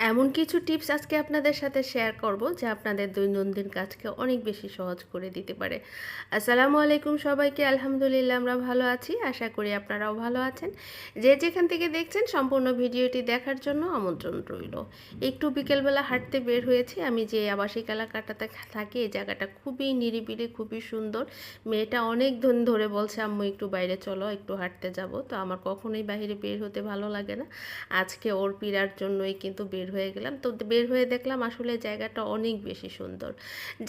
এমন কিছু টিপস আজকে আপনাদের সাথে শেয়ার করব যা আপনাদের দৈনন্দিন কাজকে অনেক বেশি সহজ করে দিতে পারে। আসসালামু আলাইকুম সবাইকে, আলহামদুলিল্লাহ আমরা ভালো আছি। আশা করি আপনারাও ভালো আছেন। যে যেখান থেকে দেখছেন সম্পূর্ণ ভিডিওটি দেখার জন্য আমন্ত্রণ রইল। একটু বিকেলবেলা হাঁটতে বের হয়েছি। আমি যে আবাসিক এলাকাটাতে থাকি, এই জায়গাটা খুবই নিরিবিলি, খুবই সুন্দর। মেয়েটা অনেক দিন ধরে বলছে, আম্মু, একটু বাইরে চলো, একটু হাঁটতে যাব। তো আমার কখনোই বাইরে বের হতে ভালো লাগে না। আজকে ওর পীড়ার জন্যই কিন্তু বের হয়ে গেলাম। তো বের হয়ে দেখলাম আসলে জায়গাটা অনেক বেশি সুন্দর।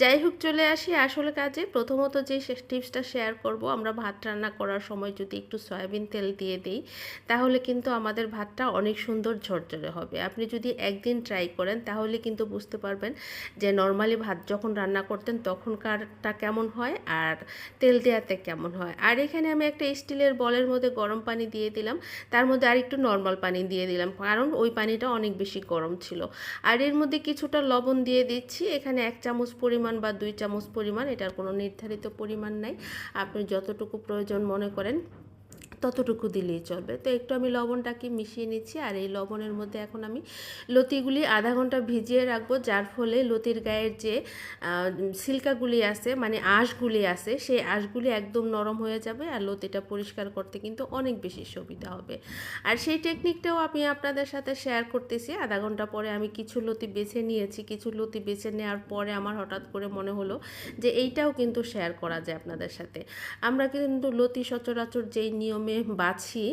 যাই হোক, চলে আসি আসলে কাজে। প্রথমত যে টিপসটা শেয়ার করব, আমরা ভাত রান্না করার সময় যদি একটু সয়াবিন তেল দিয়ে দিই, তাহলে কিন্তু আমাদের ভাতটা অনেক সুন্দর ঝরঝরে হবে। আপনি যদি একদিন ট্রাই করেন, তাহলে কিন্তু বুঝতে পারবেন যে নর্মালি ভাত যখন রান্না করতেন, তখনকারটা কেমন হয় আর তেল দেওয়াতে কেমন হয়। আর এখানে আমি একটা স্টিলের বলের মধ্যে গরম পানি দিয়ে দিলাম। তার মধ্যে আর একটু নর্মাল পানি দিয়ে দিলাম। কারণ ওই পানিটা অনেক বেশি গরম গরম ছিল। আর এর মধ্যে কিছুটা লবণ দিয়ে দিচ্ছি। এখানে এক চামচ পরিমাণ বা দুই চামচ পরিমাণ, এটার কোনো নির্ধারিত পরিমাণ নাই। আপনি যতটুকু প্রয়োজন মনে করেন ততটুকু দিলেই চলবে। তো একটু আমি লবণটাকে মিশিয়ে নিচ্ছি আর এই লবণের মধ্যে এখন আমি লতিগুলি আধা ঘণ্টা ভিজিয়ে রাখব, যার ফলে লতির গায়ের যে সিল্কাগুলি আছে মানে আঁশগুলি আছে, সেই আঁশগুলি একদম নরম হয়ে যাবে আর লতিটা পরিষ্কার করতে কিন্তু অনেক বেশি সুবিধা হবে। আর সেই টেকনিকটাও আমি আপনাদের সাথে শেয়ার করতেছি। আধা ঘণ্টা পরে আমি কিছু লতি বেছে নিয়েছি। কিছু লতি বেছে নেওয়ার পরে আমার হঠাৎ করে মনে হলো যে এইটাও কিন্তু শেয়ার করা যায় আপনাদের সাথে। আমরা কিন্তু লতি সচরাচর যেই নিয়মে প্রথমে বাছি,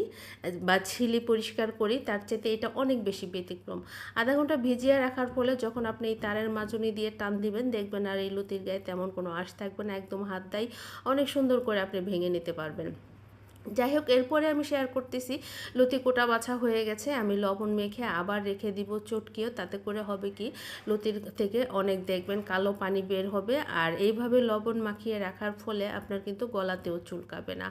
বা ছিলি পরিষ্কার করি, তার চেয়ে এটা অনেক বেশি ব্যতিক্রম। আধা ঘণ্টা ভিজিয়ে রাখার ফলে যখন আপনি এই তারের মাজনি দিয়ে টান দিবেন, দেখবেন আর এই লুতির গায়ে তেমন কোনো আশ থাকবে না, একদম হাত দেয়, অনেক সুন্দর করে আপনি ভেঙে নিতে পারবেন। যাই হোক, এরপরে আমি শেয়ার করতেছি। লতি কোটা বাছা হয়ে গেছে, আমি লবণ মেখে আবার রেখে দিব চটকিও, তাতে করে হবে কি, লতির থেকে অনেক দেখবেন কালো পানি বের হবে। আর এইভাবে লবণ মাখিয়ে রাখার ফলে আপনার কিন্তু গলাতেও চুলকাবে না।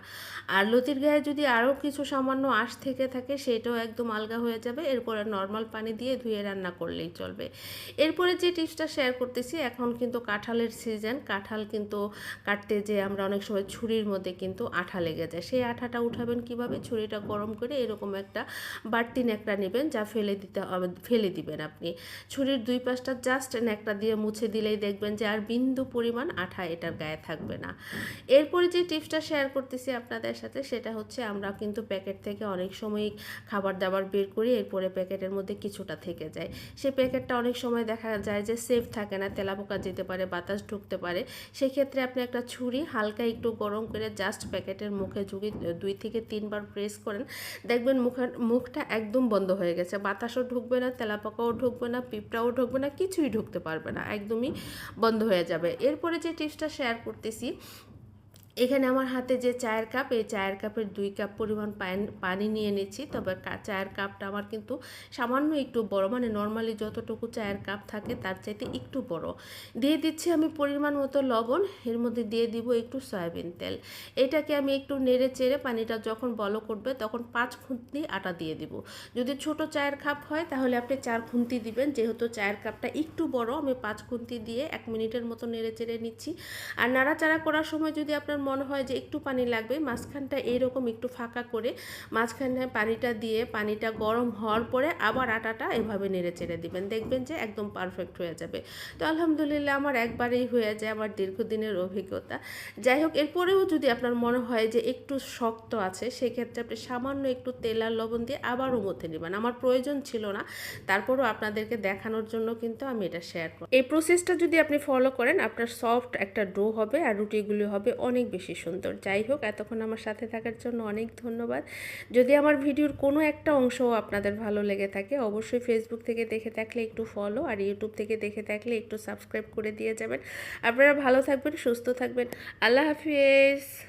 আর লতির গায়ে যদি আরও কিছু সামান্য আঁশ থেকে থাকে, সেটাও একদম আলগা হয়ে যাবে। এরপরে নর্মাল পানি দিয়ে ধুয়ে রান্না করলেই চলবে। এরপরে যে টিপসটা শেয়ার করতেছি, এখন কিন্তু কাঁঠালের সিজন কাঁঠাল কিন্তু কাটতে যে আমরা অনেক সময় ছুরির মধ্যে কিন্তু আঠা লেগে যায়। সেই আঠা মাথাটা উঠাবেন কীভাবে? ছুরিটা গরম করে এরকম একটা বাড়তি ন্যাকড়া নেবেন যা ফেলে দিতে হবে, ফেলে দিবেন আপনি। ছুরির দুই পাশটা জাস্ট ন্যাকড়া দিয়ে মুছে দিলেই দেখবেন যে আর বিন্দু পরিমাণ আঠা এটার গায়ে থাকবে না। এরপরে যে টিপসটা শেয়ার করতেছি আপনাদের সাথে, সেটা হচ্ছে আমরা কিন্তু প্যাকেট থেকে অনেক সময় খাবার দাবার বের করি, এরপরে প্যাকেটের মধ্যে কিছুটা থেকে যায়। সে প্যাকেটটা অনেক সময় দেখা যায় যে সেফ থাকে না, তেলাপোকা যেতে পারে, বাতাস ঢুকতে পারে। সেক্ষেত্রে আপনি একটা ছুরি হালকা একটু গরম করে জাস্ট প্যাকেটের মুখে ঝুঁকি দুই থেকে তিনবার প্রেস করেন, দেখবেন মুখের, মুখটা একদম বন্ধ হয়ে গেছে। বাতাসও ঢুকবে না, তেলাপাকাও ঢুকবে না, পিঁপড়াও ঢুকবে না, কিছুই ঢুকতে পারবে না। একদমই বন্ধ হয়ে যাবে। এরপরে যে টিপসটা শেয়ার করতেছি এখানে আমার হাতে যে চায়ের কাপ, এই চায়ের কাপের দুই কাপ পরিমাণ পানি নিয়ে নিচ্ছি। তবে চায়ের কাপটা আমার কিন্তু সামান্য একটু বড় মানে নর্মালি যতটুকু চায়ের কাপ থাকে তার চাইতে একটু বড়। দিয়ে দিচ্ছি আমি পরিমাণ মতো লবণ, এর মধ্যে দিয়ে দিব একটু সয়াবিন তেল। এটাকে আমি একটু নেড়ে চেড়ে পানিটা যখন বলো করবে তখন পাঁচ খুন্তি আটা দিয়ে দিব। যদি ছোট চায়ের কাপ হয় তাহলে আপনি চার খুন্তি দিবেন, যেহেতু চায়ের কাপটা একটু বড়, আমি পাঁচ খুন্তি দিয়ে এক মিনিটের মতো নেড়ে চেড়ে নিচ্ছি। আর নাড়াচাড়া করার সময় যদি আপনার মনে হয় যে একটু পানি লাগবে, মাঝখানটা এইরকম একটু ফাঁকা করে মাঝখানে পানিটা দিয়ে পানিটা গরম হওয়ার পরে আবার আটাটা এভাবে নেড়ে চেড়ে দিবেন। দেখবেন যে একদম পারফেক্ট হয়ে যাবে। তো আলহামদুলিল্লাহ আমার একবারেই হয়ে যায় আমার দীর্ঘদিনের অভিজ্ঞতা। যাই হোক, এরপরেও যদি আপনার মনে হয় যে একটু শক্ত আছে, সেক্ষেত্রে আপনি সামান্য একটু তেল আর লবণ দিয়ে আবারও মধ্যে নেবেন। আমার প্রয়োজন ছিল না, তারপরও আপনাদেরকে দেখানোর জন্য কিন্তু আমি এটা শেয়ার করি এই প্রসেসটা যদি আপনি ফলো করেন, আপনার সফট একটা ডো হবে আর রুটিগুলি হবে অনেক বেশি সুন্দর। যাই হোক এতক্ষণ আমার সাথে থাকার জন্য অনেক ধন্যবাদ। যদি আমার ভিডিওর কোনো একটা অংশও আপনাদের ভালো লেগে থাকে, অবশ্যই ফেসবুক থেকে দেখে থাকলে একটু ফলো আর ইউটিউব থেকে দেখে থাকলে একটু সাবস্ক্রাইব করে দিয়ে যাবেন। আপনারা ভালো থাকবেন, সুস্থ থাকবেন। আল্লাহ হাফিজ।